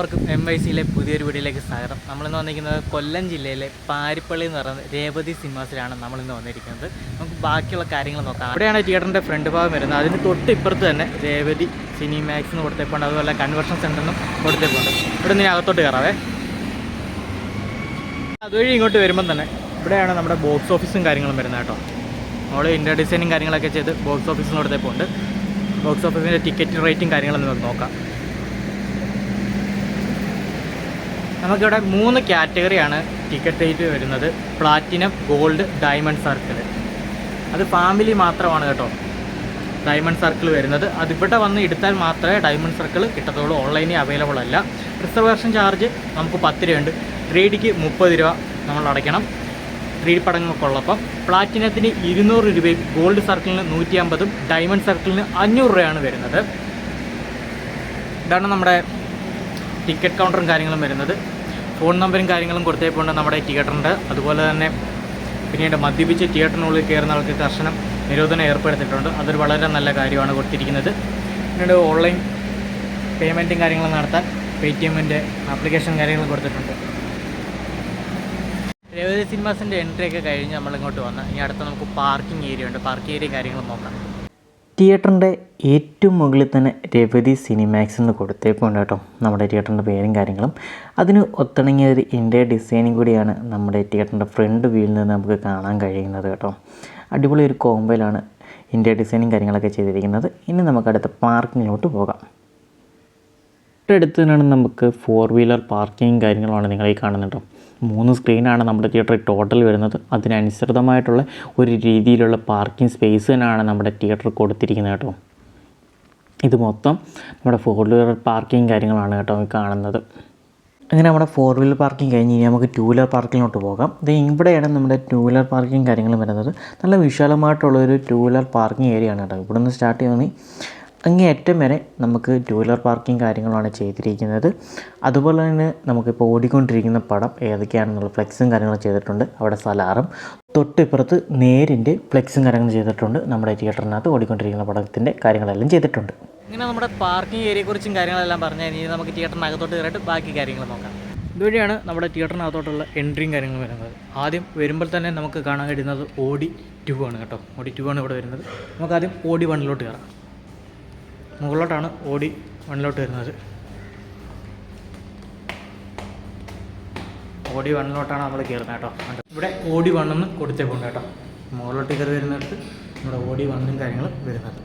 എല്ലാവർക്കും M I സിയിലെ പുതിയൊരു വീഡിയോയിലേക്ക് സ്വാഗതം. നമ്മളിന്ന് വന്നിരിക്കുന്നത് കൊല്ലം ജില്ലയിലെ പാരിപ്പള്ളി എന്ന് പറയുന്ന രേവതി സിനിമാസിലാണ് നമ്മളിന്ന് വന്നിരിക്കുന്നത്. നമുക്ക് ബാക്കിയുള്ള കാര്യങ്ങൾ നോക്കാം. അവിടെയാണ് തിയേറ്ററിന്റെ ഫ്രണ്ട് ഭാഗം വരുന്നത്. അതിന് തൊട്ട് ഇപ്പുറത്ത് തന്നെ രേവതി സിനിമാക്സ് എന്ന് കൊടുത്തേപ്പുണ്ട്. അതുപോലെ കൺവെർഷൻ സെന്ററിനും കൊടുത്തേപ്പുണ്ട്. ഇവിടെ നിന്ന് അകത്തോട്ട് കയറാവേ. അതുവഴി ഇങ്ങോട്ട് വരുമ്പം തന്നെ ഇവിടെയാണ് നമ്മുടെ ബോക്സ് ഓഫീസും കാര്യങ്ങളും വരുന്നത് കേട്ടോ. നമ്മൾ ഇന്റർ ഡിസൈനും കാര്യങ്ങളൊക്കെ ചെയ്ത് ബോക്സ് ഓഫീസിന് കൊടുത്തേപ്പുണ്ട്. ബോക്സ് ഓഫീസിന്റെ ടിക്കറ്റ് റേറ്റും കാര്യങ്ങളും നമുക്ക് നോക്കാം. നമുക്കിവിടെ മൂന്ന് കാറ്റഗറിയാണ് ടിക്കറ്റ് റേറ്റ് വരുന്നത്. Platinum gold diamond circle. അത് ഫാമിലി മാത്രമാണ് കേട്ടോ. ഡയമണ്ട് സർക്കിൾ വരുന്നത്. അതിവിടെ വന്ന് എടുത്താൽ മാത്രമേ ഡയമണ്ട് സർക്കിൾ കിട്ടത്തുള്ളൂ. ഓൺലൈനിൽ അവൈലബിൾ അല്ല. റിസർവേഷൻ ചാർജ് നമുക്ക് പത്ത് രൂപയുണ്ട്. ത്രീ ഡിക്ക് മുപ്പത് രൂപ നമ്മൾ അടയ്ക്കണം. ത്രീ ഡി പടങ്ങളൊക്കെ ഉള്ളപ്പം പ്ലാറ്റിനത്തിന് ഇരുന്നൂറ് രൂപയും ഗോൾഡ് സർക്കിളിന് നൂറ്റി അമ്പതും ഡയമണ്ട് സർക്കിളിന് അഞ്ഞൂറ് രൂപയാണ് വരുന്നത്. ഇതാണ് നമ്മുടെ ടിക്കറ്റ് കൗണ്ടറും കാര്യങ്ങളും വരുന്നത്. ഫോൺ നമ്പറും കാര്യങ്ങളും കൊടുത്തേപ്പോണ്ട് നമ്മുടെ തിയേറ്ററിന്റെ അതുപോലെ തന്നെ പിന്നീട് മദ്യപിച്ച് തിയേറ്ററിനുള്ളിൽ കയറുന്ന ആൾക്ക് കർശനം നിരോധനം ഏർപ്പെടുത്തിയിട്ടുണ്ട്. അതൊരു വളരെ നല്ല കാര്യമാണ് കൊടുത്തിരിക്കുന്നത്. പിന്നീട് ഓൺലൈൻ പേയ്മെന്റും കാര്യങ്ങളും നടത്താൻ പേ ടി എമ്മിന്റെ ആപ്ലിക്കേഷൻ കാര്യങ്ങളും കൊടുത്തിട്ടുണ്ട്. രേവതി സിനിമാസിന്റെ എൻട്രി ഒക്കെ കഴിഞ്ഞ് നമ്മളിങ്ങോട്ട് വന്ന്. ഇനി അടുത്ത നമുക്ക് പാർക്കിംഗ് ഏരിയ ഉണ്ട്. പാർക്കിംഗ് ഏരിയ കാര്യങ്ങളും നോക്കാം. തിയേറ്ററിന്റെ ഏറ്റവും മുകളിൽ തന്നെ രവതി സിനിമാക്സ് എന്ന് കൊടുത്തേപ്പുണ്ട് കേട്ടോ. നമ്മുടെ തിയേറ്ററിന്റെ പേരും കാര്യങ്ങളും. അതിന് ഒത്തിണങ്ങിയ ഒരു ഇന്ത്യ ഡിസൈനിങ് കൂടിയാണ് നമ്മുടെ തിയേറ്ററിന്റെ ഫ്രണ്ട് വ്യൂവിൽ നിന്ന് നമുക്ക് കാണാൻ കഴിയുന്നത് കേട്ടോ. അടിപൊളി ഒരു കോമ്പയിലാണ് ഇന്ത്യ ഡിസൈനിങ് കാര്യങ്ങളൊക്കെ ചെയ്തിരിക്കുന്നത്. ഇനി നമുക്ക് അടുത്ത പാർക്കിങ്ങിലോട്ട് പോകാം. തൊട്ടടുത്ത് നമുക്ക് ഫോർ വീലർ പാർക്കിംഗ് കാര്യങ്ങളാണ് നിങ്ങൾ ഈ കാണുന്നത് മൂന്ന് സ്ക്രീനാണ് നമ്മുടെ തിയേറ്ററിൽ ടോട്ടൽ വരുന്നത്. അതിനനുസൃതമായിട്ടുള്ള ഒരു രീതിയിലുള്ള പാർക്കിംഗ് സ്പേസ് തന്നെയാണ് നമ്മുടെ തിയേറ്റർ കൊടുത്തിരിക്കുന്നത് കേട്ടോ ഇത് മൊത്തം നമ്മുടെ ഫോർ വീലർ പാർക്കിംഗ് കാര്യങ്ങളാണ് കേട്ടോ കാണുന്നത്. അങ്ങനെ നമ്മുടെ ഫോർ വീലർ പാർക്കിംഗ് കഴിഞ്ഞ് ഇനി നമുക്ക് ടൂ വീലർ പാർക്കിങ്ങിലോട്ട് പോകാം. ഇത് ഇവിടെയാണ് നമ്മുടെ ടൂ വീലർ പാർക്കിംഗ് കാര്യങ്ങളും വരുന്നത്. നല്ല വിശാലമായിട്ടുള്ളൊരു ടൂ വീലർ പാർക്കിംഗ് ഏരിയ ആണ് കേട്ടോ. ഇവിടെ നിന്ന് സ്റ്റാർട്ട് ചെയ്യുന്നത് അങ്ങേ അറ്റം വരെ നമുക്ക് ടൂ വീലർ പാർക്കിംഗ് കാര്യങ്ങളാണ് ചെയ്തിരിക്കുന്നത്. അതുപോലെ തന്നെ നമുക്കിപ്പോൾ ഓടിക്കൊണ്ടിരിക്കുന്ന പടം ഏതൊക്കെയാണെന്നുള്ള ഫ്ലെക്സും കാര്യങ്ങളും ചെയ്തിട്ടുണ്ട്. അവിടെ സലാറും. തൊട്ടിപ്പുറത്ത് നേരിന്റെ ഫ്ലെക്സും കാര്യങ്ങളും ചെയ്തിട്ടുണ്ട്. നമ്മുടെ തിയേറ്ററിനകത്ത് ഓടിക്കൊണ്ടിരിക്കുന്ന പടത്തിന്റെ കാര്യങ്ങളെല്ലാം ചെയ്തിട്ടുണ്ട്. ഇങ്ങനെ നമ്മുടെ പാർക്കിംഗ് ഏരിയയെക്കുറിച്ചും കാര്യങ്ങളെല്ലാം പറഞ്ഞു ഇനി നമുക്ക് തിയേറ്ററിനകത്തോട്ട് കയറിയിട്ട് ബാക്കി കാര്യങ്ങൾ നോക്കാം. ഇതുവഴിയാണ് നമ്മുടെ തിയേറ്ററിനകത്തോട്ടുള്ള എൻട്രിയും കാര്യങ്ങളും വരുന്നത്. ആദ്യം വരുമ്പോൾ തന്നെ നമുക്ക് കാണാൻ കഴിയുന്നത് ഓടി ടു ആണ് കേട്ടോ. ഓടി ടു ആണ് ഇവിടെ വരുന്നത്. നമുക്ക് ആദ്യം ഓടി വണ്ണിലോട്ട് കയറാം. മുകളിലോട്ടാണ് ഓടി വണ്ണിലോട്ട് വരുന്നത്. ഓടി വണ്ണിലോട്ടാണ് നമ്മൾ കയറുന്നത് കേട്ടോ? ഇവിടെ ഓടി വണ്ണെന്ന് കൊടുത്തേക്കുണ്ട് കേട്ടോ. മുകളിലോട്ട് കയറി വരുന്നിടത്ത് നമ്മുടെ ഓടി വണ്ണും കാര്യങ്ങളും വരുന്നത്.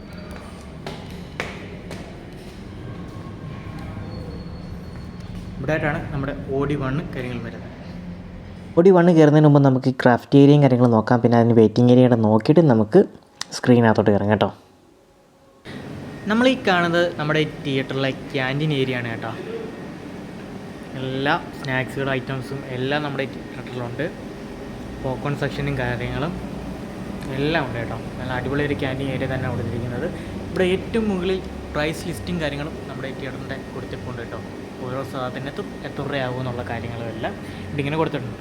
ഇവിടെയായിട്ടാണ് നമ്മുടെ ഓടി വണ്ണ് കാര്യങ്ങൾ വരുന്നത്. ഓടി വണ്ണ് കയറുന്നതിന് മുമ്പ് നമുക്ക് ക്രാഫ്റ്റ് ഏരിയയും കാര്യങ്ങളും നോക്കാം. പിന്നെ അതിന് വെയിറ്റിംഗ് ഏരിയയുടെ നോക്കിയിട്ട് നമുക്ക് സ്ക്രീനകത്തോട്ട് കയറാം കേട്ടോ. നമ്മൾ ഈ കാണുന്നത് നമ്മുടെ തിയേറ്ററിലെ ക്യാന്റീൻ ഏരിയ ആണ് കേട്ടോ. എല്ലാ സ്നാക്സുകളും ഐറ്റംസും എല്ലാം നമ്മുടെ തിയേറ്ററിലുണ്ട്. പോപ്കോൺ സെക്ഷനും കാര്യങ്ങളും എല്ലാം ഉണ്ട് കേട്ടോ. നല്ല അടിപൊളി ഒരു ക്യാന്റീൻ ഏരിയ തന്നെ കൊടുത്തിരിക്കുന്നത് ഇവിടെ ഏറ്റവും മുകളിൽ പ്രൈസ് ലിസ്റ്റും കാര്യങ്ങളും നമ്മുടെ തിയേറ്ററിന്റെ കൊടുത്തിട്ടുണ്ട് കേട്ടോ. ഓരോ സാധനത്തും എത്ര രൂപയാകും എന്നുള്ള കാര്യങ്ങളും എല്ലാം ഇവിടെ ഇങ്ങനെ കൊടുത്തിട്ടുണ്ട്.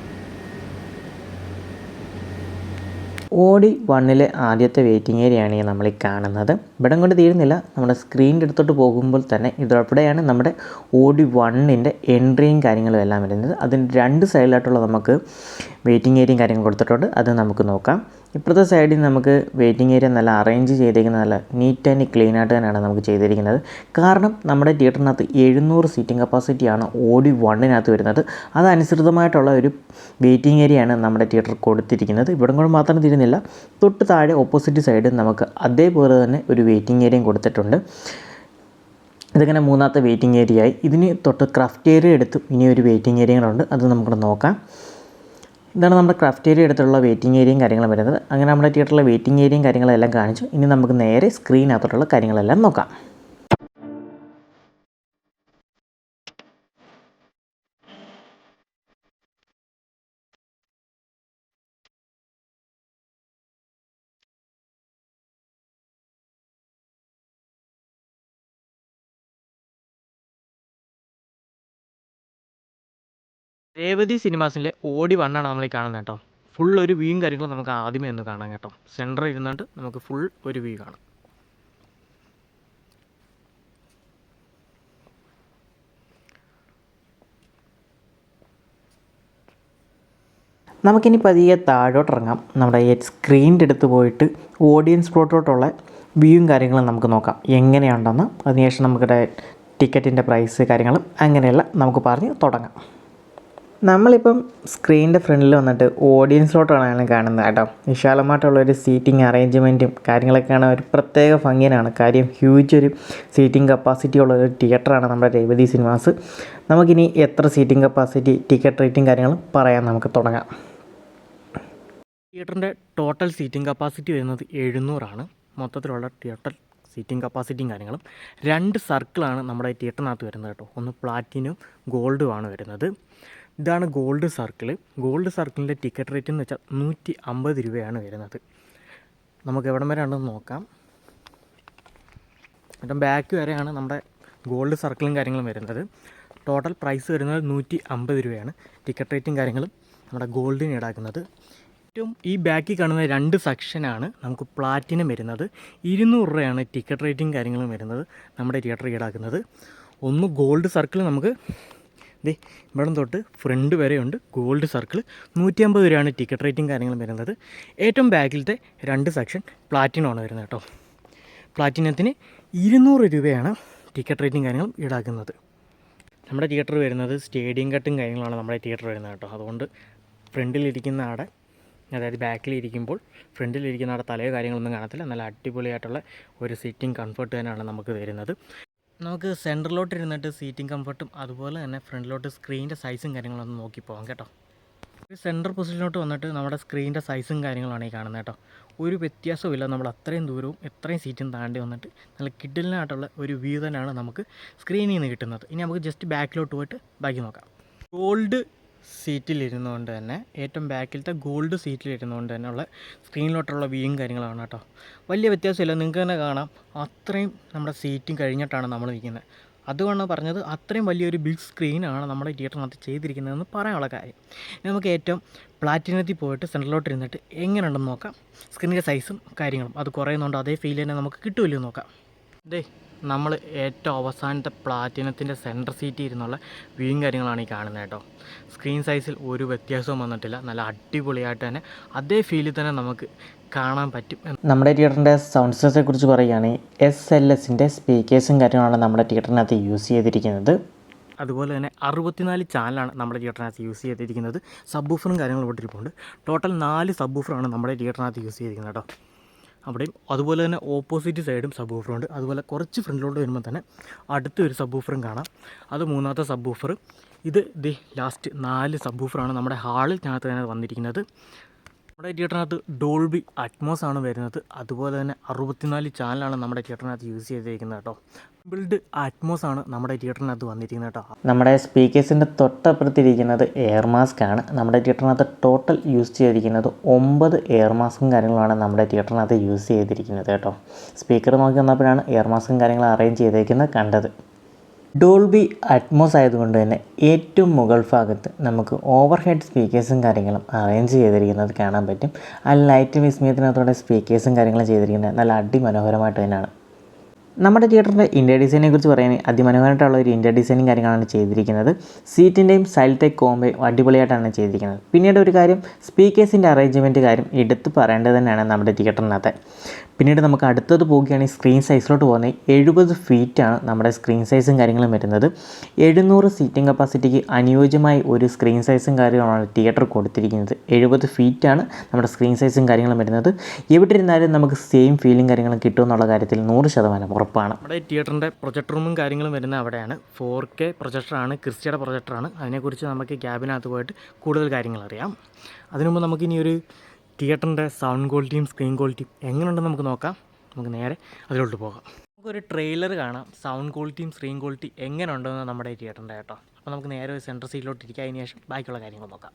ഓടി വണ്ണിലെ ആദ്യത്തെ വെയിറ്റിംഗ് ഏരിയയാണ് ഈ നമ്മൾ ഈ കാണുന്നത്. ഇവിടം കൊണ്ട് തീരുന്നില്ല. നമ്മുടെ സ്ക്രീനിന്റെ അടുത്തോട്ട് പോകുമ്പോൾ തന്നെ ഇതോടെയാണ് നമ്മുടെ ഓടി വണ്ണിന്റെ എൻട്രിയും കാര്യങ്ങളും എല്ലാം വരുന്നത്. അതിന്റെ രണ്ട് സൈഡിലായിട്ടുള്ള നമുക്ക് വെയിറ്റിംഗ് ഏരിയയും കാര്യങ്ങളും കൊടുത്തിട്ടുണ്ട്. അത് നമുക്ക് നോക്കാം. ഇപ്പുറത്തെ സൈഡിൽ നമുക്ക് വെയിറ്റിംഗ് ഏരിയ നല്ല അറേഞ്ച് ചെയ്തിരിക്കുന്നത് നല്ല നീറ്റ് ആൻഡ് ക്ലീൻ ആയിട്ട് തന്നെയാണ് നമുക്ക് ചെയ്തിരിക്കുന്നത്. കാരണം നമ്മുടെ തിയേറ്ററിനകത്ത് എഴുന്നൂറ് സീറ്റിംഗ് കപ്പാസിറ്റിയാണ് ഓടി വണ്ണിനകത്ത് വരുന്നത്. അതനുസൃതമായിട്ടുള്ള ഒരു വെയിറ്റിംഗ് ഏരിയയാണ് നമ്മുടെ തിയേറ്റർ കൊടുത്തിരിക്കുന്നത്. ഇവിടം കൂടെ മാത്രം തിരുന്നില്ല തൊട്ട് താഴെ ഓപ്പോസിറ്റ് സൈഡ് നമുക്ക് അതേപോലെ തന്നെ ഒരു വെയിറ്റിംഗ് ഏരിയയും കൊടുത്തിട്ടുണ്ട്. ഇതിങ്ങനെ മൂന്നാമത്തെ വെയിറ്റിംഗ് ഏരിയ ആയി. ഇതിന് തൊട്ട് ക്രാഫ്റ്റ് ഏരിയ എടുത്തു ഇനി ഒരു വെയിറ്റിംഗ് ഏരിയകളുണ്ട് അത് നമുക്ക് നോക്കാം. ഇതാണ് നമ്മുടെ ക്രാഫ്റ്റ് ഏരിയ അടുത്തുള്ള വെയിറ്റിംഗ് ഏരിയയും കാര്യങ്ങളും വരുന്നത്. അങ്ങനെ നമ്മുടെ തിയേറ്ററിലെ വെയിറ്റിംഗ് ഏരിയയും കാര്യങ്ങളെല്ലാം കാണിച്ചു. ഇനി നമുക്ക് നേരെ സ്ക്രീനകത്തോട്ടുള്ള കാര്യങ്ങളെല്ലാം നോക്കാം. രേവതി സിനിമാസിലെ ഓടി വണ്ണാണ് നമ്മൾ ഈ കാണുന്നത് കേട്ടോ. ഫുൾ ഒരു വ്യൂയും കാര്യങ്ങളും നമുക്ക് ആദ്യമേ ഒന്ന് കാണാം കേട്ടോ. സെന്ററിൽ ഇരുന്നിട്ട് നമുക്ക് ഫുൾ ഒരു വ്യൂ കാണാം. നമുക്കിനി പതിയെ താഴോട്ട് ഇറങ്ങാം നമ്മുടെ സ്ക്രീനിന്റെ അടുത്ത് പോയിട്ട് ഓഡിയൻസ് പ്ലോട്ടോട്ടുള്ള വ്യൂയും കാര്യങ്ങളും നമുക്ക് നോക്കാം. എങ്ങനെയുണ്ടെന്ന് അതിനുശേഷം നമുക്കിടെ ടിക്കറ്റിന്റെ പ്രൈസ് കാര്യങ്ങളും അങ്ങനെയെല്ലാം നമുക്ക് പറഞ്ഞ് തുടങ്ങാം. നമ്മളിപ്പം സ്ക്രീനിന്റെ ഫ്രണ്ടിൽ വന്നിട്ട് ഓഡിയൻസ് ഓഡിയൻസിലോട്ടാണ് കാണുന്നത് കേട്ടോ. വിശാലമായിട്ടുള്ളൊരു സീറ്റിംഗ് അറേഞ്ച്മെന്റും കാര്യങ്ങളൊക്കെയാണ് ഒരു പ്രത്യേക ഭംഗിയാണ്. കാര്യം ഹ്യൂജ് ഒരു സീറ്റിംഗ് കപ്പാസിറ്റി ഉള്ള ഒരു തിയേറ്ററാണ് നമ്മുടെ രേവതി സിനിമാസ് നമുക്കിനി എത്ര സീറ്റിംഗ് കപ്പാസിറ്റി ടിക്കറ്റ് റേറ്റും കാര്യങ്ങളും പറയാൻ നമുക്ക് തുടങ്ങാം. തിയേറ്ററിന്റെ ടോട്ടൽ സീറ്റിംഗ് കപ്പാസിറ്റി വരുന്നത് എഴുന്നൂറാണ്. മൊത്തത്തിലുള്ള തിയേറ്റർ സീറ്റിംഗ് കപ്പാസിറ്റിയും കാര്യങ്ങളും രണ്ട് സർക്കിളാണ് നമ്മുടെ തിയേറ്ററിനകത്ത് വരുന്നത് കേട്ടോ. ഒന്ന് പ്ലാറ്റിനും ഗോൾഡുമാണ് വരുന്നത്. ഇതാണ് ഗോൾഡ് സർക്കിൾ ഗോൾഡ് സർക്കിളിന്റെ ടിക്കറ്റ് റേറ്റ് എന്ന് വെച്ചാൽ നൂറ്റി അമ്പത് രൂപയാണ് വരുന്നത്. നമുക്ക് എവിടം വരെ ഉണ്ടെന്ന് നോക്കാം. ഏറ്റവും ബാക്ക് വരെയാണ് നമ്മുടെ ഗോൾഡ് സർക്കിളും കാര്യങ്ങളും വരുന്നത്. ടോട്ടൽ പ്രൈസ് വരുന്നത് നൂറ്റി അമ്പത് രൂപയാണ് ടിക്കറ്റ് റേറ്റും കാര്യങ്ങളും നമ്മുടെ ഗോൾഡിന് ഈടാക്കുന്നത്. ഏറ്റവും ഈ ബാക്കിൽ കാണുന്ന രണ്ട് സെക്ഷനാണ് നമുക്ക് പ്ലാറ്റിനം വരുന്നത്. ഇരുന്നൂറ് രൂപയാണ് ടിക്കറ്റ് റേറ്റും കാര്യങ്ങളും വരുന്നത് നമ്മുടെ തിയേറ്റർ ഈടാക്കുന്നത്. ഒന്ന് ഗോൾഡ് സർക്കിൾ നമുക്ക് ദേ ഇവിടെ തൊട്ട് ഫ്രണ്ട് വരെയുണ്ട് ഗോൾഡ് സർക്കിൾ നൂറ്റി അമ്പത് രൂപയാണ് ടിക്കറ്റ് റേറ്റിംഗ് കാര്യങ്ങളും വരുന്നത്. ഏറ്റവും ബാക്കിലത്തെ രണ്ട് സെക്ഷൻ പ്ലാറ്റിനമാണ് വരുന്നത് കേട്ടോ. പ്ലാറ്റിനത്തിന് ഇരുന്നൂറ് രൂപയാണ് ടിക്കറ്റ് റേറ്റിംഗ് കാര്യങ്ങളും ഈടാക്കുന്നത്. നമ്മുടെ തിയേറ്റർ വരുന്നത് സ്റ്റേഡിയം കട്ടും കാര്യങ്ങളാണ് നമ്മുടെ തിയേറ്റർ വരുന്നത് കേട്ടോ. അതുകൊണ്ട് ഫ്രണ്ടിലിരിക്കുന്ന ആടെ അതായത് ബാക്കിലിരിക്കുമ്പോൾ ഫ്രണ്ടിലിരിക്കുന്ന ആടെ തലയോ കാര്യങ്ങളൊന്നും കാണത്തില്ല. നല്ല അടിപൊളിയായിട്ടുള്ള ഒരു സിറ്റിംഗ് കംഫർട്ട് തന്നെയാണ് നമുക്ക് തരുന്നത്. നമുക്ക് സെന്ററിലോട്ട് ഇരുന്നിട്ട് സീറ്റിംഗ് കംഫർട്ടും അതുപോലെ തന്നെ ഫ്രണ്ടിലോട്ട് സ്ക്രീനിന്റെ സൈസും കാര്യങ്ങളൊന്ന് നോക്കി പോകാം കേട്ടോ. ഒരു സെന്റർ പൊസിഷനിലോട്ട് വന്നിട്ട് നമ്മുടെ സ്ക്രീനിന്റെ സൈസും കാര്യങ്ങളാണ് ഈ കാണുന്നത് കേട്ടോ. ഒരു വ്യത്യാസവും നമ്മൾ അത്രയും ദൂരവും എത്രയും സീറ്റും താണ്ടി വന്നിട്ട് നല്ല കിഡിലിനായിട്ടുള്ള ഒരു വ്യൂ തന്നെയാണ് നമുക്ക് സ്ക്രീനിൽ നിന്ന് കിട്ടുന്നത്. ഇനി നമുക്ക് ജസ്റ്റ് ബാക്കിലോട്ട് പോയിട്ട് ബാക്കി നോക്കാം. ഗോൾഡ് സീറ്റിലിരുന്നുകൊണ്ട് തന്നെ ഏറ്റവും ബാക്കിലത്തെ ഗോൾഡ് സീറ്റിലിരുന്നു കൊണ്ട് തന്നെ ഉള്ള സ്ക്രീനിലോട്ടുള്ള വ്യൂയും കാര്യങ്ങളാണ് കേട്ടോ. വലിയ വ്യത്യാസമില്ല നിങ്ങൾക്ക് തന്നെ കാണാം. അത്രയും നമ്മുടെ സീറ്റും കഴിഞ്ഞിട്ടാണ് നമ്മൾ നിൽക്കുന്നത്. അതുകൊണ്ടാണ് പറഞ്ഞത് അത്രയും വലിയൊരു ബിഗ് സ്ക്രീനാണ് നമ്മുടെ തിയേറ്ററിനകത്ത് ചെയ്തിരിക്കുന്നതെന്ന് പറയാനുള്ള കാര്യം. നമുക്ക് ഏറ്റവും പ്ലാറ്റിനത്തിൽ പോയിട്ട് സെന്ററിലോട്ട് ഇരുന്നിട്ട് എങ്ങനെയുണ്ടെന്ന് നോക്കാം. സ്ക്രീനിന്റെ സൈസും കാര്യങ്ങളും. അത് കുറയുന്നുണ്ടോ അതേ ഫീൽ തന്നെ നമുക്ക് കിട്ടുമല്ലോ നോക്കാം. ദേ നമ്മൾ ഏറ്റവും അവസാനത്തെ പ്ലാറ്റിനത്തിന്റെ സെന്റർ സീറ്റിൽ ഇരുന്നുള്ള വ്യൂയും കാര്യങ്ങളാണ് ഈ കാണുന്നത് കേട്ടോ. സ്ക്രീൻ സൈസിൽ ഒരു വ്യത്യാസവും വന്നിട്ടില്ല. നല്ല അടിപൊളിയായിട്ട് തന്നെ അതേ ഫീലിൽ തന്നെ നമുക്ക് കാണാൻ പറ്റും നമ്മുടെ തിയേറ്ററിന്റെ സൗണ്ട് സിസ്റ്റത്തെ കുറിച്ച് പറയുകയാണെങ്കിൽ എസ് എൽ എസിന്റെ സ്പീക്കേഴ്സും കാര്യങ്ങളാണ് നമ്മുടെ തിയേറ്ററിനകത്ത് യൂസ് ചെയ്തിരിക്കുന്നത്. അതുപോലെ തന്നെ അറുപത്തിനാല് ചാനലാണ് നമ്മുടെ തിയേറ്ററിനകത്ത് യൂസ് ചെയ്തിരിക്കുന്നത്. സബ്ബൂഫറും കാര്യങ്ങളും ഇവിടെ ഇരിപ്പുണ്ട് ടോട്ടൽ നാല് സബ്ബൂഫറാണ് നമ്മുടെ തിയേറ്ററിനകത്ത് യൂസ് ചെയ്തിരിക്കുന്നത് കേട്ടോ. അവിടെയും അതുപോലെ തന്നെ ഓപ്പോസിറ്റ് സൈഡും സബ് ഉണ്ട്. അതുപോലെ കുറച്ച് ഫ്രണ്ടിലോട്ട് വരുമ്പോൾ തന്നെ അടുത്ത ഒരു സബ് കാണാം. അത് മൂന്നാമത്തെ സബ് ഇത് ദി ലാസ്റ്റ് നാല് സബ് നമ്മുടെ ഹാളിൽ ഹാളിനകത്ത് തന്നെ വന്നിരിക്കുന്നത്. നമ്മുടെ തിയേറ്ററിനകത്ത് ഡോൾബി അറ്റ്മോസ് ആണ് വരുന്നത്. അതുപോലെ തന്നെ അറുപത്തിനാല് ചാനലാണ് നമ്മുടെ തിയേറ്ററിനകത്ത് യൂസ് ചെയ്തിരിക്കുന്നത് കേട്ടോ. ബിൽഡ് അറ്റ്മോസ് ആണ് നമ്മുടെ തിയേറ്ററിനകത്ത് വന്നിരിക്കുന്നത് കേട്ടോ. നമ്മുടെ സ്പീക്കേഴ്സിന്റെ തൊട്ടപ്പുറത്തിരിക്കുന്നത് എയർ മാസ്ക് ആണ്. നമ്മുടെ തിയേറ്ററിനകത്ത് ടോട്ടൽ യൂസ് ചെയ്തിരിക്കുന്നത് ഒമ്പത് എയർ മാസ്കും കാര്യങ്ങളാണ് നമ്മുടെ തിയേറ്ററിനകത്ത് യൂസ് ചെയ്തിരിക്കുന്നത് കേട്ടോ. സ്പീക്കർ നോക്കി വന്നപ്പോഴാണ് എയർ മാസ്കും കാര്യങ്ങളും അറേഞ്ച് ചെയ്തേക്കുന്നത് കണ്ടത്. ഡോൾബി അറ്റ്മോസ് ആയതുകൊണ്ട് തന്നെ ഏറ്റവും മുകൾ ഭാഗത്ത് നമുക്ക് ഓവർ ഹെഡ് സ്പീക്കേഴ്സും കാര്യങ്ങളും അറേഞ്ച് ചെയ്തിരിക്കുന്നത് കാണാൻ പറ്റും. ആ ലൈറ്റ് വിസ്മയത്തിനകത്തോടെ സ്പീക്കേഴ്സും കാര്യങ്ങളും ചെയ്തിരിക്കുന്നത് നല്ല അടിമനോഹരമായിട്ട് തന്നെയാണ്. നമ്മുടെ തിയേറ്ററിന്റെ ഇൻഡ്യ ഡിസൈനെ കുറിച്ച് പറയുകയാണെങ്കിൽ അതിമനോഹരമായിട്ടുള്ള ഒരു ഇൻഡ്യ ഡിസൈനും കാര്യങ്ങളാണ് ചെയ്തിരിക്കുന്നത്. സീറ്റിന്റെയും സൈഡിലത്തെ കോമ്പയും അടിപൊളിയായിട്ടാണ് ചെയ്തിരിക്കുന്നത്. പിന്നീട് ഒരു കാര്യം സ്പീക്കേഴ്സിന്റെ അറേഞ്ച്മെന്റ് കാര്യം എടുത്ത് പറയേണ്ടത് തന്നെയാണ് നമ്മുടെ തിയേറ്ററിനകത്ത്. പിന്നീട് നമുക്ക് അടുത്തത് പോവുകയാണെങ്കിൽ സ്ക്രീൻ സൈസിലോട്ട് പോകുന്നത് എഴുപത് ഫീറ്റാണ് നമ്മുടെ സ്ക്രീൻ സൈസും കാര്യങ്ങളും വരുന്നത്. എഴുന്നൂറ് സീറ്റിംഗ് കപ്പാസിറ്റിക്ക് അനുയോജ്യമായ ഒരു സ്ക്രീൻ സൈസും കാര്യങ്ങളാണ് തിയേറ്റർ കൊടുത്തിരിക്കുന്നത്. എഴുപത് ഫീറ്റാണ് നമ്മുടെ സ്ക്രീൻ സൈസും കാര്യങ്ങളും വരുന്നത്. എവിടെ ഇരുന്നാലും നമുക്ക് സെയിം ഫീലിംഗ് കാര്യങ്ങളും കിട്ടുമെന്നുള്ള കാര്യത്തിൽ നൂറ് ശതമാനം ഉറപ്പാണ്. നമ്മുടെ തിയേറ്ററിന്റെ പ്രൊജക്ടർ റൂമും കാര്യങ്ങളും വരുന്നത് അവിടെയാണ്. ഫോർ കെ പ്രൊജക്ടറാണ് ക്രിസ്റ്റിയുടെ പ്രൊജക്ടറാണ്. അതിനെക്കുറിച്ച് നമുക്ക് ക്യാബിനകത്ത് പോയിട്ട് കൂടുതൽ കാര്യങ്ങൾ അറിയാം. അതിനു മുമ്പ് നമുക്ക് ഇനി ഒരു തിയേറ്ററിന്റെ സൗണ്ട് ക്വാളിറ്റിയും സ്ക്രീൻ ക്വാളിറ്റിയും എങ്ങനെയുണ്ടെന്ന് നമുക്ക് നോക്കാം. നമുക്ക് നേരെ അതിലോട്ട് പോകാം. നമുക്കൊരു ട്രെയിലർ കാണാം. സൗണ്ട് ക്വാളിറ്റിയും സ്ക്രീൻ ക്വാളിറ്റി എങ്ങനെ ഉണ്ടെന്ന് നമ്മുടെ തിയേറ്ററിന്റെ കേട്ടോ. അപ്പോൾ നമുക്ക് നേരെ ഒരു സെന്റർ സീറ്റിലോട്ട് ഇരിക്കുക അതിന് ശേഷം ബാക്കിയുള്ള കാര്യങ്ങൾ നോക്കാം.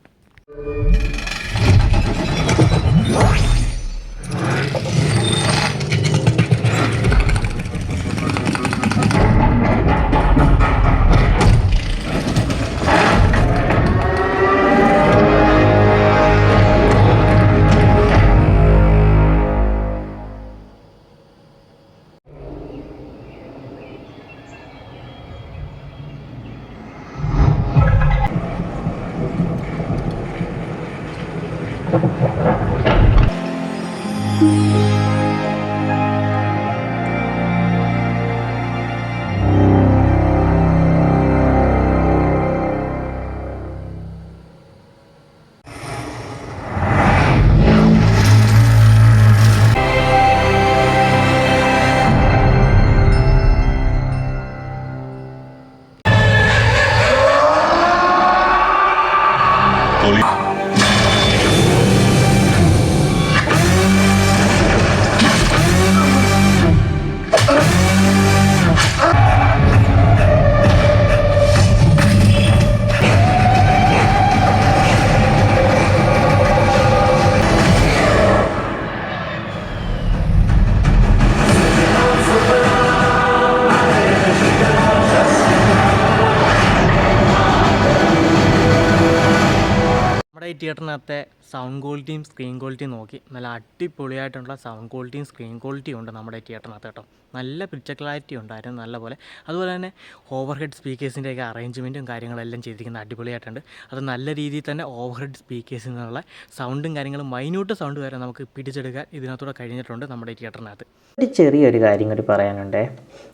തിയേറ്ററിനകത്തെ സൗണ്ട് ക്വാളിറ്റിയും സ്ക്രീൻ ക്വാളിറ്റിയും നോക്കി. നല്ല അടിപൊളിയായിട്ടുള്ള സൗണ്ട് ക്വാളിറ്റിയും സ്ക്രീൻ ക്വാളിറ്റിയും ഉണ്ട് നമ്മുടെ തിയേറ്ററിനകത്ത് കേട്ടോ. നല്ല പിക്ചർ ക്ലാരിറ്റി ഉണ്ടായിരുന്നു നല്ലപോലെ. അതുപോലെ തന്നെ ഓവർ ഹെഡ് സ്പീക്കേഴ്സിന്റെയൊക്കെ അറേഞ്ച്മെന്റും കാര്യങ്ങളെല്ലാം ചെയ്തിരിക്കുന്നത് അടിപൊളിയായിട്ടുണ്ട്. അത് നല്ല രീതിയിൽ തന്നെ ഓവർ ഹെഡ് സ്പീക്കേഴ്സിൽ നിന്നുള്ള സൗണ്ടും കാര്യങ്ങളും മൈന്യൂട്ട് സൗണ്ട് വരെ നമുക്ക് പിടിച്ചെടുക്കാൻ ഇതിനകത്തൂടെ കഴിഞ്ഞിട്ടുണ്ട് നമ്മുടെ തിയേറ്ററിനകത്ത് ഒരു ചെറിയൊരു കാര്യം കൂടി പറയാനുണ്ടേ.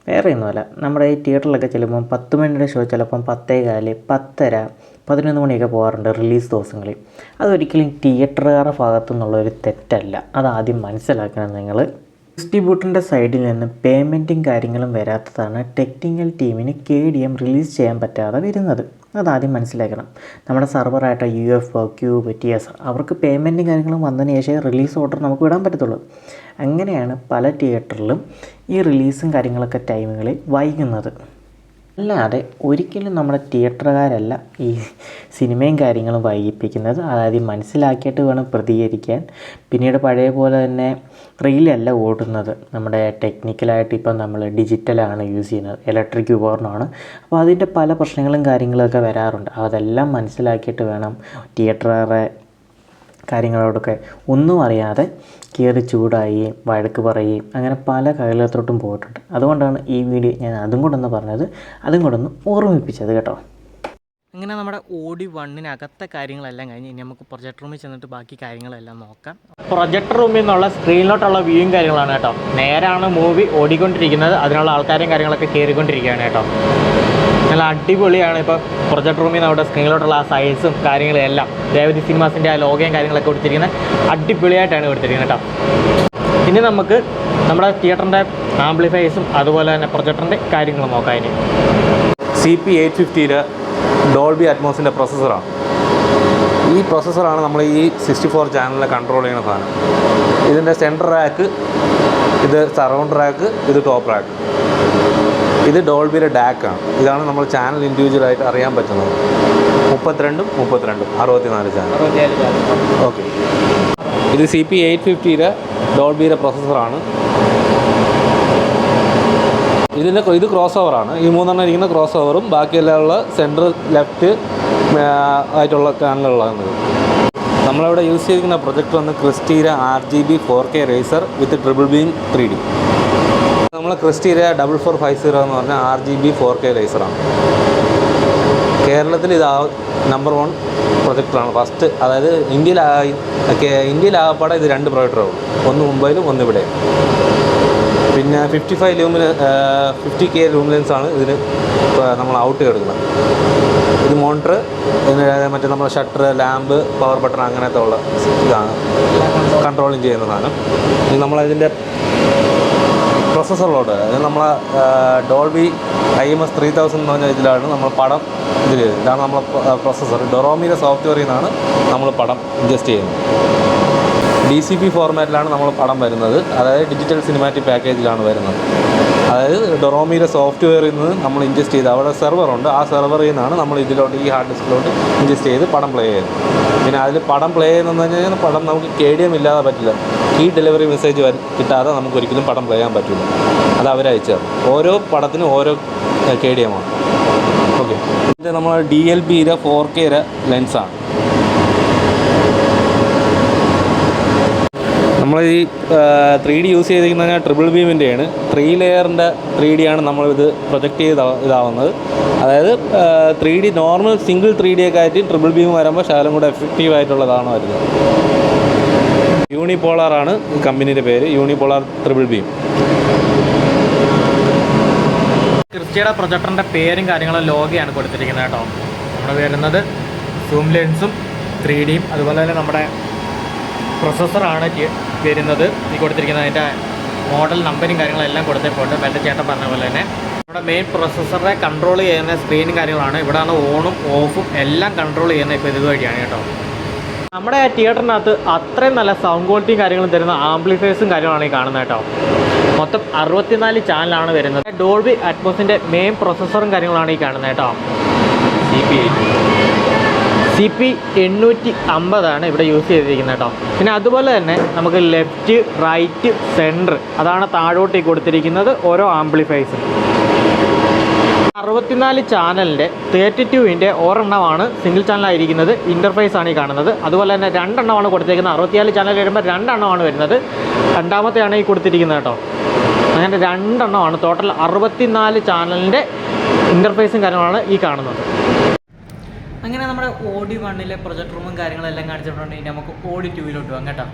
വേറെ ഒന്നുമല്ല നമ്മുടെ ഈ തിയേറ്ററിലൊക്കെ ചെല്ലുമ്പം പത്ത് മണിയുടെ ഷോ ചിലപ്പം പത്തേ കാൽ പത്തര പതിനൊന്ന് മണിയൊക്കെ പോകാറുണ്ട് റിലീസ് ദിവസങ്ങളിൽ. അതൊരിക്കലും തിയേറ്ററുകാരുടെ ഭാഗത്തു നിന്നുള്ള ഒരു തെറ്റല്ല. അതാദ്യം മനസ്സിലാക്കണം നിങ്ങൾ. ഡിസ്ട്രിബ്യൂട്ടറിന്റെ സൈഡിൽ നിന്ന് പേയ്മെന്റും കാര്യങ്ങളും വരാത്തതാണ് ടെക്നിക്കൽ ടീമിന് കെ ഡി എം റിലീസ് ചെയ്യാൻ പറ്റാതെ വരുന്നത്. അതാദ്യം മനസ്സിലാക്കണം. നമ്മുടെ സർവറായിട്ട് U F O Qube T S അവർക്ക് പേയ്മെന്റും കാര്യങ്ങളും വന്നതിന് ശേഷം റിലീസ് ഓർഡർ നമുക്ക് വിടാൻ പറ്റത്തുള്ളൂ. അങ്ങനെയാണ് പല തിയേറ്ററിലും ഈ റിലീസും കാര്യങ്ങളൊക്കെ ടൈമുകളിൽ വൈകുന്നത്. അല്ലാതെ ഒരിക്കലും നമ്മുടെ തിയേറ്ററുകാരല്ല ഈ സിനിമയും കാര്യങ്ങളും വൈകിപ്പിക്കുന്നത്. അതായത് മനസ്സിലാക്കിയിട്ട് വേണം പ്രതികരിക്കാൻ. പിന്നീട് പഴയ പോലെ തന്നെ റീലല്ല ഓടുന്നത്. നമ്മുടെ ടെക്നിക്കലായിട്ട് ഇപ്പം നമ്മൾ ഡിജിറ്റലാണ് യൂസ് ചെയ്യുന്നത്. ഇലക്ട്രിക് ഉപകരണമാണ്. അപ്പോൾ അതിന്റെ പല പ്രശ്നങ്ങളും കാര്യങ്ങളൊക്കെ വരാറുണ്ട്. അതെല്ലാം മനസ്സിലാക്കിയിട്ട് വേണം തിയേറ്ററുകാരെ കാര്യങ്ങളോടൊക്കെ ഒന്നും അറിയാതെ കയറി ചൂടായി വഴക്ക് പറയുകയും അങ്ങനെ പല കൈലത്തോട്ടും പോയിട്ടുണ്ട്. അതുകൊണ്ടാണ് ഈ വീഡിയോ ഞാൻ അതും കൊണ്ടൊന്ന് പറഞ്ഞത്. അതും കൊണ്ടൊന്ന് ഓർമ്മിപ്പിച്ചത് കേട്ടോ. അങ്ങനെ നമ്മുടെ ഓടി വണ്ണിനകത്തെ കാര്യങ്ങളെല്ലാം കഴിഞ്ഞ് ഇനി നമുക്ക് പ്രൊജക്ട് റൂമിൽ ചെന്നിട്ട് ബാക്കി കാര്യങ്ങളെല്ലാം നോക്കാം. പ്രൊജക്ട് റൂമിൽ നിന്നുള്ള സ്ക്രീനിലോട്ടുള്ള വ്യൂയും കാര്യങ്ങളാണ് കേട്ടോ. നേരാണ് മൂവി ഓടിക്കൊണ്ടിരിക്കുന്നത്. അതിനുള്ള ആൾക്കാരും കാര്യങ്ങളൊക്കെ കയറിക്കൊണ്ടിരിക്കുകയാണ് കേട്ടോ. നല്ല അടിപൊളിയാണ് ഇപ്പോൾ പ്രൊജക്ട് റൂമിൽ നിന്ന് അവിടെ സ്ക്രീനിലോട്ടുള്ള ആ സൈസും കാര്യങ്ങളും എല്ലാം. ദേവതി സിനിമാസിന്റെ ആ ലോഗയും കാര്യങ്ങളൊക്കെ കൊടുത്തിരിക്കുന്നത്. അടിപൊളിയായിട്ടാണ് കൊടുത്തിരിക്കുന്നത് കേട്ടോ. ഇനി നമുക്ക് നമ്മുടെ തിയേറ്ററിന്റെ ആംപ്ലിഫയേഴ്സും അതുപോലെ തന്നെ പ്രൊജക്ടറിന്റെ കാര്യങ്ങളും നോക്കാം ഇനി. സി പി എയ്റ്റ് ഫിഫ്റ്റിയിൽ ഡോൾബി അറ്റ്മോസിന്റെ പ്രൊസസ്സറാണ് ഈ പ്രൊസസ്സറാണ് നമ്മൾ ഈ സിക്സ്റ്റി ഫോർ ചാനലിനെ കൺട്രോൾ ചെയ്യുന്ന സാധനം. ഇതിന്റെ സെന്റർ റാക്ക് ഇത് സറൗണ്ട് റാക്ക് ഇത് ടോപ്പ് റാക്ക് ഇത് ഡോൾബിയുടെ ഡാക്കാണ് ഇതാണ് നമ്മൾ ചാനൽ ഇൻഡിവിജ്വലായിട്ട് അറിയാൻ പറ്റുന്നത്. മുപ്പത്തിരണ്ടും മുപ്പത്തിരണ്ടും. അറുപത്തിനാല് ചാനൽ ഓക്കെ ഇത് സി പി എയ്റ്റ് ഫിഫ്റ്റിയുടെ ഡോൾബിയുടെ പ്രൊസസ്സറാണ് ഇതിന്റെ ഇത് ക്രോസ് ഓവറാണ് ഈ മൂന്നെണ്ണം ഇരിക്കുന്ന ക്രോസ് ഓവറും ബാക്കിയെല്ലാം ഉള്ള സെന്റർ ലെഫ്റ്റ് ആയിട്ടുള്ള ചാനലുകളാണ് നമ്മളിവിടെ യൂസ് ചെയ്തിരിക്കുന്ന പ്രൊജക്ട് വന്ന് Christie R G B four K laser with triple beam three D നമ്മൾ Christie double four five zero എന്ന് പറഞ്ഞാൽ R G B four K റേസറാണ് കേരളത്തിൽ ഇത് നമ്പർ വൺ പ്രൊജക്ടറാണ് ഫസ്റ്റ് അതായത് ഇന്ത്യയിൽ ഇന്ത്യയിലാകപ്പാടെ ഇത് രണ്ട് പ്രൊജക്ടറേ ഉള്ളൂ. ഒന്ന് മുംബൈയിലും ഒന്ന് ഇവിടെ പിന്നെ ഫിഫ്റ്റി ഫൈവ് ലൂമിന് ഫിഫ്റ്റി കെ ആണ് ഇതിന് നമ്മൾ ഔട്ട് എടുക്കുന്നത്. ഇത് മോണിറ്റർ മറ്റേ നമ്മുടെ ഷട്ടർ ലാമ്പ് പവർ ബട്ടൺ അങ്ങനത്തെ ഉള്ള ഇതാണ്. കൺട്രോളിങ് ചെയ്യുന്ന സാധനം. ഇനി നമ്മളതിന്റെ പ്രൊസസ്സറിലോട്ട് നമ്മൾ Dolby I M S three thousand എന്ന് പറഞ്ഞ ഇതിലാണ് നമ്മൾ പടം ഇതിൽ ഇതാണ് നമ്മൾ പ്രൊസസ്സർ ഡൊറോമിയുടെ സോഫ്റ്റ്വെയറിൽ നിന്നാണ് നമ്മൾ പടം അഡ്ജസ്റ്റ് ചെയ്യുന്നത്. ഡി സി പി ഫോർമാറ്റിലാണ് നമ്മൾ പടം വരുന്നത്. അതായത് ഡിജിറ്റൽ സിനിമാറ്റിക് പാക്കേജിലാണ് വരുന്നത്. അതായത് ഡൊറോമിയുടെ സോഫ്റ്റ്വെയറിൽ നിന്ന് നമ്മൾ ഇൻജസ്റ്റ് ചെയ്ത് അവിടെ സെർവറുണ്ട് ആ സെർവറിൽ നിന്നാണ് നമ്മൾ ഇതിലോട്ട് ഈ ഹാർഡ് ഡിസ്കിലോട്ട് ഇൻജസ്റ്റ് ചെയ്ത് പടം പ്ലേ ചെയ്യുന്നത്. പിന്നെ അതിൽ പടം പ്ലേ ചെയ്യുന്നതെന്ന് പറഞ്ഞു കഴിഞ്ഞാൽ പടം നമുക്ക് കെ ഡി എം ഇല്ലാതെ പറ്റില്ല. ഈ ഡെലിവറി മെസ്സേജ് കിട്ടാതെ നമുക്ക് ഒരിക്കലും പടം പ്ലേ ചെയ്യാൻ പറ്റില്ല. അത് അവരയച്ചു തരും ഓരോ പടത്തിനും ഓരോ കെ ഡി എം ആണ് ഓക്കെ നമ്മൾ ഡി എൽ ബിയുടെ ഫോർ കെയുടെ ലെൻസാണ് നമ്മൾ ഈ ത്രീ ഡി യൂസ് ചെയ്തിരിക്കുന്നത് ട്രിപ്പിൾ ബീമിന്റെയാണ് ത്രീ ലെയറിന്റെ ത്രീ ഡി ആണ് നമ്മളിത് പ്രൊജക്റ്റ് ചെയ്ത് ഇതാവുന്നത്. അതായത് three D normal single three D ഒക്കെ ആയിട്ട് ട്രിപ്പിൾ ബീം വരുമ്പോൾ ശകലം കൂടെ എഫക്റ്റീവ് ആയിട്ടുള്ളതാണ് വരുന്നത്. യൂണിപോളാറാണ് കമ്പനിയുടെ പേര്. യൂണിപോളാർ ട്രിപ്പിൾ ബീം ക്രിസ്റ്റിയുടെ പ്രൊജക്ടറിന്റെ പേരും കാര്യങ്ങളും ലോഗയാണ് കൊടുത്തിരിക്കുന്നത് കേട്ടോ. നമ്മുടെ വരുന്നത് സൂം ലെൻസും ത്രീ ഡിയും അതുപോലെ തന്നെ നമ്മുടെ പ്രൊസസ്സറാണ് വരുന്നത് ഈ കൊടുത്തിരിക്കുന്ന അതിന്റെ മോഡൽ നമ്പറും കാര്യങ്ങളെല്ലാം കൊടുത്തിട്ടുണ്ട്. എന്റെ ചേട്ടൻ പറഞ്ഞ പോലെ തന്നെ. നമ്മുടെ മെയിൻ പ്രൊസസ്സറെ കൺട്രോൾ ചെയ്യുന്ന സ്ക്രീനും കാര്യങ്ങളാണ്. ഇവിടെയാണ് ഓണും ഓഫും എല്ലാം കൺട്രോൾ ചെയ്യുന്ന ഇപ്പോൾ ഇതുവഴിയാണ് കേട്ടോ. നമ്മുടെ തിയേറ്ററിനകത്ത് അത്രയും നല്ല സൗണ്ട് ക്വാളിറ്റിയും കാര്യങ്ങളും തരുന്ന ആംപ്ലിഫയേഴ്സും കാര്യങ്ങളാണ് ഈ കാണുന്നത് കേട്ടോ. മൊത്തം അറുപത്തിനാല് ചാനലാണ് വരുന്നത്. ഡോൾബി അറ്റ്മോസിന്റെ മെയിൻ പ്രൊസസ്സറും കാര്യങ്ങളാണ് ഈ കാണുന്നത് കേട്ടോ. സി പി സി പി എണ്ണൂറ്റി അമ്പതാണ് ഇവിടെ യൂസ് ചെയ്തിരിക്കുന്നത് കേട്ടോ. പിന്നെ അതുപോലെ തന്നെ നമുക്ക് ലെഫ്റ്റ് റൈറ്റ് സെന്റർ അതാണ് താഴോട്ട് കൊടുത്തിരിക്കുന്നത് ഓരോ ആംപ്ലിഫൈസും അറുപത്തിനാല് ചാനലിന്റെ തേർട്ടി ടുവിന്റെ ഒരെണ്ണമാണ് സിംഗിൾ ചാനലായിരിക്കുന്നത് ഇന്റർഫേസ് ആണ് ഈ കാണുന്നത്. അതുപോലെ തന്നെ രണ്ടെണ്ണമാണ് കൊടുത്തിരിക്കുന്നത് അറുപത്തിനാല് ചാനൽ വരുമ്പോൾ രണ്ടെണ്ണമാണ് വരുന്നത്. രണ്ടാമത്തെയാണ് ഈ കൊടുത്തിരിക്കുന്നത് കേട്ടോ. അങ്ങനെ രണ്ടെണ്ണമാണ്. ടോട്ടൽ അറുപത്തിനാല് ചാനലിന്റെ ഇന്റർഫേസും കാര്യങ്ങളാണ് ഈ കാണുന്നത്. അങ്ങനെ നമ്മുടെ ഓഡി വണ്ണിലെ പ്രൊജക്ട് റൂമും കാര്യങ്ങളെല്ലാം കാണിച്ചിട്ടുണ്ടെങ്കിൽ നമുക്ക് ഓഡി ടൂവിലോട്ട് പോകാം കേട്ടോ.